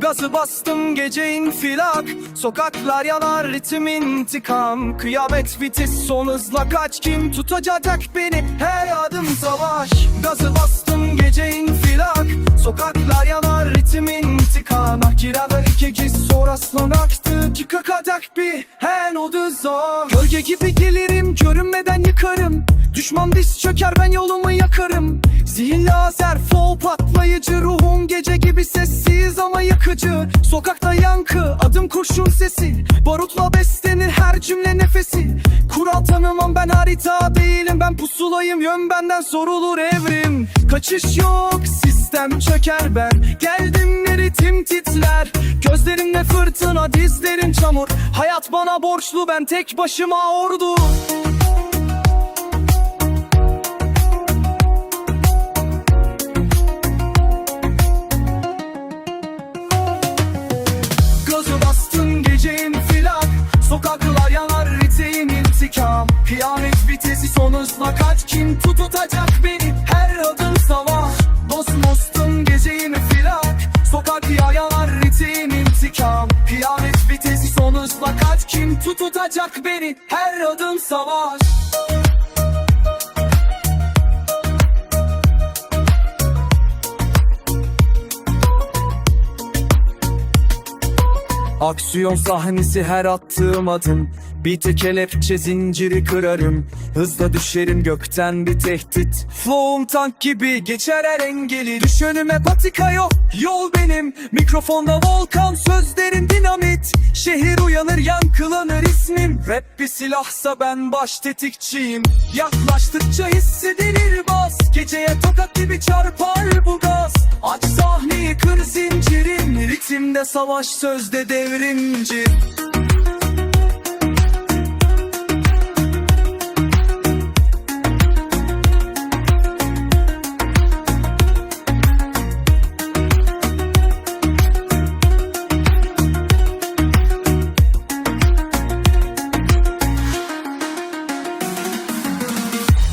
Gazı bastım gece infilak Sokaklar yanar ritim intikam. Kıyamet vites son hızla kaç. Kim tutacak beni? Her adım savaş. Gazı bastım gece infilak Sokaklar yanar ritim intikam. Kirada iki kez sonrasından aktı. Çıkakadak bir hen oldu zor Gölge gibi gelirim görünmeden yıkarım. Düşman diz çöker ben yolumu yakarım. Zihin lazer fol patlayıcı Ruhum gece gibi sessiz ama yakıcı Sokakta yankı adım kurşun sesi. Barutla beslenir her cümle nefesi. Kural tanımam ben harita değilim. Ben pusulayım yön benden sorulur evrim. Kaçış yok sistem çöker ben Geldim ne ritim titrer Gözlerimde fırtına dizlerim çamur. Hayat bana borçlu ben tek başıma ordu Kıyamet vitesi son hızla kaç? Kim tutacak beni? Her adım savaş. Bosmos'tun gece infilak Sokaklar yanar riteğin intikam. Kıyamet vitesi son hızla kaç? Kim tutacak beni? Her adım savaş Aksiyon sahnesi her attığım adım. Bir tek kelepçe zinciri kırarım. Hızla düşerim gökten bir tehdit. Flow'um tank gibi geçer her engeli. Düş önüme patika yok yol benim. Mikrofonda volkan sözlerin dinamit. Şehir uyanır yankılanır ismim. Rap bir silahsa ben baş tetikçiyim Yaklaştıkça hissedilir bas. Geceye tokat gibi çarpar bu gaz. Aç sahneyi kır zincirin Ritimde savaş sözde devrimci.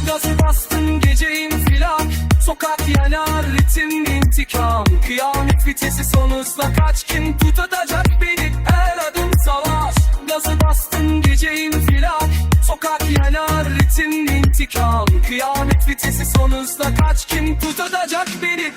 Gazı bastın gece infilak Sokak yanar ritim intikam Kıyamet vitesi son kaç Kim tutacak beni? Her adım savaş Gazı bastın gece infilak Sokak yanar ritim intikam Kıyamet vitesi son kaç Kim tutacak beni